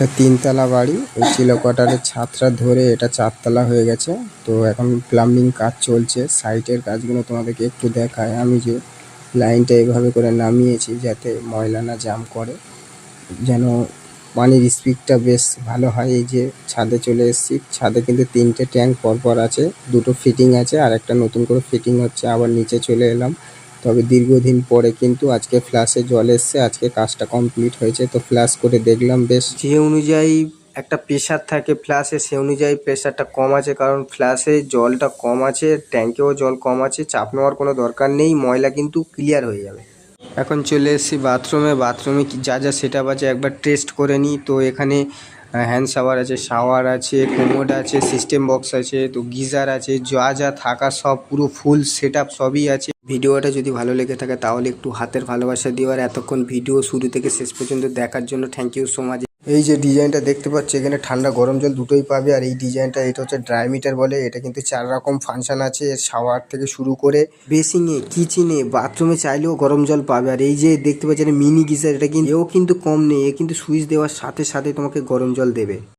একটা তিনতলা বাড়ি। এই চিলেকোঠার ছাদটা ধরে এটা চারতলা হয়ে গেছে। তো এখন প্লাম্বিং কাজ চলছে। সাইটের কাজগুলো তোমাদেরকে একটু দেখায় আমি যে লাইনটা এভাবে করে নামিয়েছি যাতে ময়লা না জাম করে, যেন পানির স্পিডটা বেশ ভালো হয়। এই যে ছাদে চলে এসেছি। ছাদে কিন্তু তিনটে ট্যাঙ্ক পরপর আছে। দুটো ফিটিং আছে আর একটা নতুন করে ফিটিং হচ্ছে। আবার নিচে চলে এলাম। তবে দীর্ঘদিন পরে কিন্তু আজকে ফ্ল্যাশে জল এসছে, আজকে কাজটা কমপ্লিট হয়েছে, তো ফ্ল্যাশ করে দেখলাম বেশ। যে অনুযায়ী একটা প্রেশার থাকে ফ্ল্যাশে সে অনুযায়ী প্রেশারটা কম আছে, কারণ ফ্ল্যাশে জলটা কম আছে ট্যাঙ্কেও জল কম আছে, চাপ নেওয়ার কোনো দরকার নেই, ময়লা কিন্তু ক্লিয়ার হয়ে যাবে। এখন চলে এসেছি বাথরুমে বাথরুমে যা যা সেট আছে একবার টেস্ট করে নিই, তো এখানে হ্যান্ড শাওয়ার আছে শাওয়ার আছে কোমোড আছে সিস্টেম বক্স আছে, তো গিজার আছে, যা যা থাকা সব পুরো ফুল সেট আপ সবই আছে। ভিডিওটা যদি ভালো লেগে থাকে তাহলে একটু হাতের ভালোবাসা দিও, আর এতক্ষণ ভিডিও শুরু থেকে শেষ পর্যন্ত দেখার জন্য থ্যাংক ইউ সো মাচ এই যে ডিজাইনটা দেখতে পাচ্ছি, এখানে ঠান্ডা গরম জল দুটোই পাবে, আর এই ডিজাইনটা এটা হচ্ছে ড্রাই মিটার বলে, এটা কিন্তু চার রকম ফাংশন আছে শাওয়ার থেকে শুরু করে বেসিংয়ে কিচেনে বাথরুমে চাইলেও গরম জল পাবে, আর এই যে দেখতে পাচ্ছেন মিনি গিজার এটা কিন্তু, এও কিন্তু কম নেই, এ কিন্তু সুইচ দেওয়ার সাথে সাথে তোমাকে গরম জল দেবে।